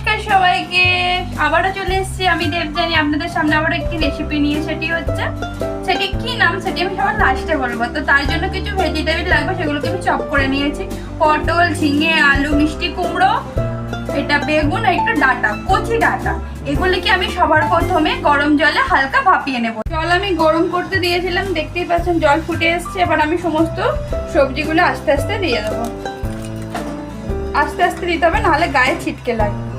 নমস্কার সবাইকে। আবারও চলে এসেছি আমি দেবজানি আপনাদের সামনে আবার একটি রেসিপি নিয়ে, সেটি হচ্ছে, সেটি কি নাম, সেটি আমি সবার লাস্টে বলব। তো তার জন্য কিছু ভেজিটেবিল লাগবে, সেগুলোকে আমি চপ করে নিয়েছি। পটল, ঝিঙে, আলু, মিষ্টি কুমড়ো, এটা বেগুন আর একটু ডাটা, কচি ডাটা। এগুলিকে আমি সবার প্রথমে গরম জলে হালকা ভাপিয়ে নেব। জল আমি গরম করতে দিয়েছিলাম, দেখতেই পাচ্ছেন জল ফুটে এসছে। এবার আমি সমস্ত সবজিগুলো আস্তে আস্তে দিয়ে দেবো। আস্তে আস্তে দিতে হবে, নাহলে গায়ে ছিটকে লাগবে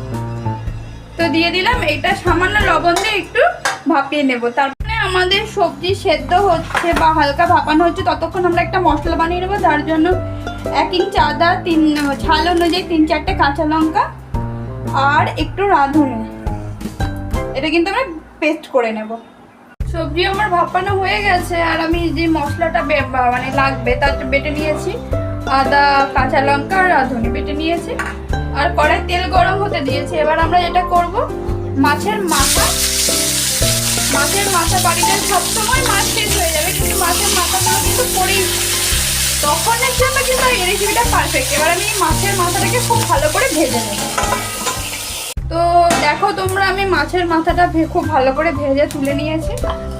তো দিয়ে দিলাম। এটা সামান্য লবণ দিয়ে একটু ভাপিয়ে নেব। তারপরে আমাদের সবজি সেদ্ধ হচ্ছে বা হালকা ভাপানো হচ্ছে, ততক্ষণ আমরা একটা মশলা বানিয়ে নেব, যার জন্য এক ইঞ্চ আদা, তিন ঝাল অনুযায়ী তিন চারটে কাঁচা লঙ্কা আর একটু রাঁধুনি। এটা কিন্তু আমরা পেস্ট করে নেব। সবজি আমার ভাপানো হয়ে গেছে আর আমি যে মশলাটা মানে লাগবে, তার বেটে নিয়েছি। আদা, কাঁচা লঙ্কা আর রাঁধুনি, বেটে নিয়েছি। আর কড়াই তেল গরম হতে দিয়েছি। এবার আমরা যেটা করব, মাছের মাথা। মাছের মাথা বাড়িতে সবসময় মাছ শেষ হয়ে যাবে, কিন্তু মাছের মাথাগুলো কিন্তু পড়েই তখনের জন্য কিন্তু এই রেসিপিটা পারফেক্ট এবার আমি মাছের মাথাটাকে খুব ভালো করে ভেজে নেব। তো দেখো তোমরা, আমি মাছের মাথাটা খুব ভালো করে ভেজে তুলে নিয়েছি।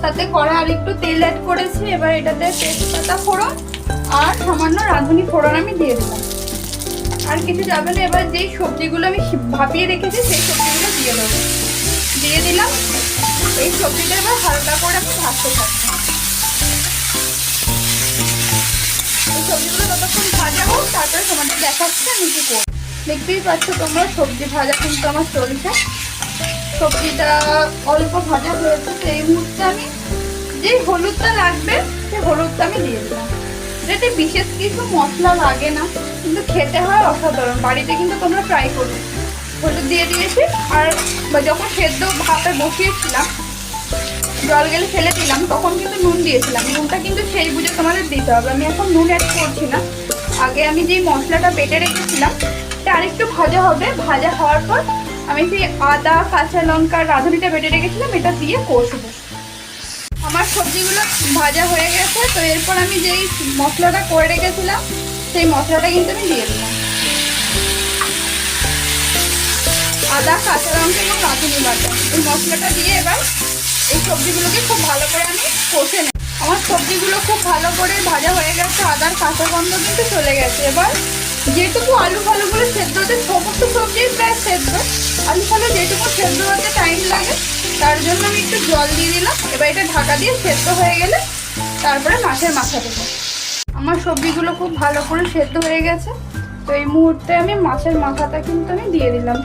তাতে কড়া আর একটু তেল অ্যাড করেছি। এবার এটাতে তেজপাতা ফোড়ন আর সামান্য রাঁধুনি ফোড়ন আমি দিয়ে দিলাম। আর কিছু যাবে না, এবার যেই সবজিগুলো আমি ভাপিয়ে রেখেছি, সেই সবজিগুলো দিয়ে দেবো। দিয়ে দিলাম, এই সবজিটা এবার হালকা করে আমি ভাজতে থাকব। সবজিগুলো ততক্ষণ ভাজা হোক, তারপরে তোমাদের দেখাচ্ছে আমি কি করব। দেখতেই পাচ্ছ তোমরা, সবজি ভাজা কিন্তু আমার চলছে। সবজিটা অল্প ভাজা হয়েছে এই মুহূর্তে আমি যে হলুদটা লাগবে, সেই হলুদটা আমি দিয়ে দিলাম। এটাতে বিশেষ কিছু মশলা লাগে না, কিন্তু খেতে হয় অসাধারণ। বাড়িতে কিন্তু তোমরা ট্রাই করবে। হলুদ দিয়ে দিয়েছি, আর যখন সেদ্ধ ভাপে বসিয়েছিলাম, জল গেলে ফেলে দিলাম, তখন কিন্তু নুন দিয়েছিলাম। নুনটা কিন্তু সেই বুঝে তোমাদের দিতে হবে। আমি এখন নুন অ্যাড করছি না। আগে আমি যেই মশলাটা বেটে রেখেছিলাম, এটা আরেকটু ভাজা হবে। ভাজা হওয়ার পর আমি সেই আদা, কাঁচা লঙ্কা রাঁধুনিটা বেটে রেখেছিলাম, এটা দিয়ে কষবো। আমার সবজিগুলো ভাজা হয়ে গেছে, তো এরপর আমি যেই মশলাটা করে রেখেছিলাম, সেই মশলাটা কিন্তু আমি দিয়ে দিলাম। আদা, কাঁচা লঙ্কা এবং রাঁধুনি বাটা। এই মশলাটা দিয়ে এবার এই সবজিগুলোকে খুব ভালো করে আমি কষে নেব। আমার সবজিগুলো খুব ভালো করে ভাজা হয়ে গেছে, আদার কাঁচা গন্ধ কিন্তু চলে গেছে। এবার যেটুকু আলু ফালুগুলো সেদ্ধ হতে সমস্ত সবজি প্রায় সেদ্ধ। আলু ফালু যেটুকু সেদ্ধ হতে টাইম লাগে, তার জন্য আমি একটু জল দিয়ে দিলাম। এবার এটা ঢাকা দিয়ে সেদ্ধ হয়ে গেলে তারপরে মাছের মাথা দেবো। আমার সবজিগুলো খুব ভালো করে সেদ্ধ হয়ে গেছে। তো এই মুহূর্তে আমি মাছের মাথাটা কিন্তু আমি দিয়ে দিলাম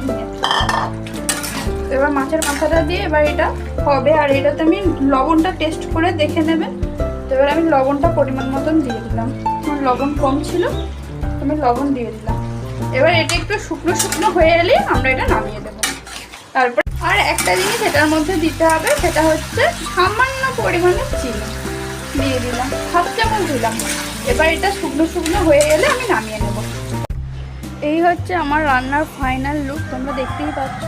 তো এবার মাছের মাথাটা দিয়ে এবার এটা হবে, আর এটাতে আমি লবণটা টেস্ট করে দেখে নেবেন তো এবার আমি লবণটা পরিমাণ মতন দিয়ে দিলাম। আমার লবণ কম ছিল। আমি লবণ দিয়ে দিলাম। এবার এটা একটু শুকনো শুকনো হয়ে এলে আমরা এটা নামিয়ে দেবো। তারপর আর একটা জিনিস এটার মধ্যে দিতে হবে, সেটা হচ্ছে সামান্য পরিমাণে চিনি দিয়ে দিলাম। হাফ চামচ দিলাম। এবার এটা শুকনো শুকনো হয়ে গেলে আমি নামিয়ে নেব। এই হচ্ছে আমার রান্নার ফাইনাল লুক তোমরা দেখতেই পাচ্ছ।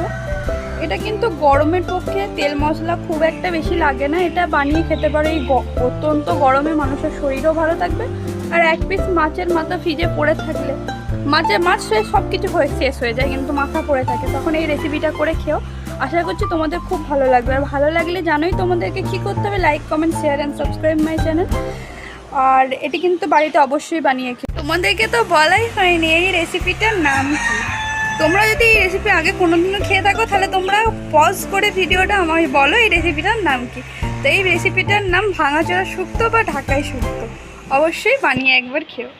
এটা কিন্তু গরমের পক্ষে তেল মশলা খুব একটা বেশি লাগে না। এটা বানিয়ে খেতে পারো। এই অত্যন্ত গরমে মানুষের শরীরও ভালো থাকবে। আর এক পিস মাছের মাথা ফ্রিজে পড়ে থাকলে মাছের মাছ শেষ সব কিছু হয়ে শেষ হয়ে যায়, কিন্তু মাথা পড়ে থাকে। তখন এই রেসিপিটা করে খেও। আশা করছি তোমাদের খুব ভালো লাগবে। আর ভালো লাগলে জানোই তোমাদেরকে কী করতে হবে? Like comment share and subscribe my channel আর এটি কিন্তু বাড়িতে অবশ্যই বানিয়ে খেয়ে তোমাদেরকে তো বলাই হয়নি এই রেসিপিটার নাম কি? তোমরা যদি এই রেসিপি আগে কোনোদিনও খেয়ে থাকো, তাহলে তোমরা পজ করে ভিডিওটা আমায় বলো এই রেসিপিটার নাম কি। তো এই রেসিপিটার নাম ভাঙাচোরা শুক্তো বা ঢাকাই শুক্তো অবশ্যই বানিয়ে একবার খেও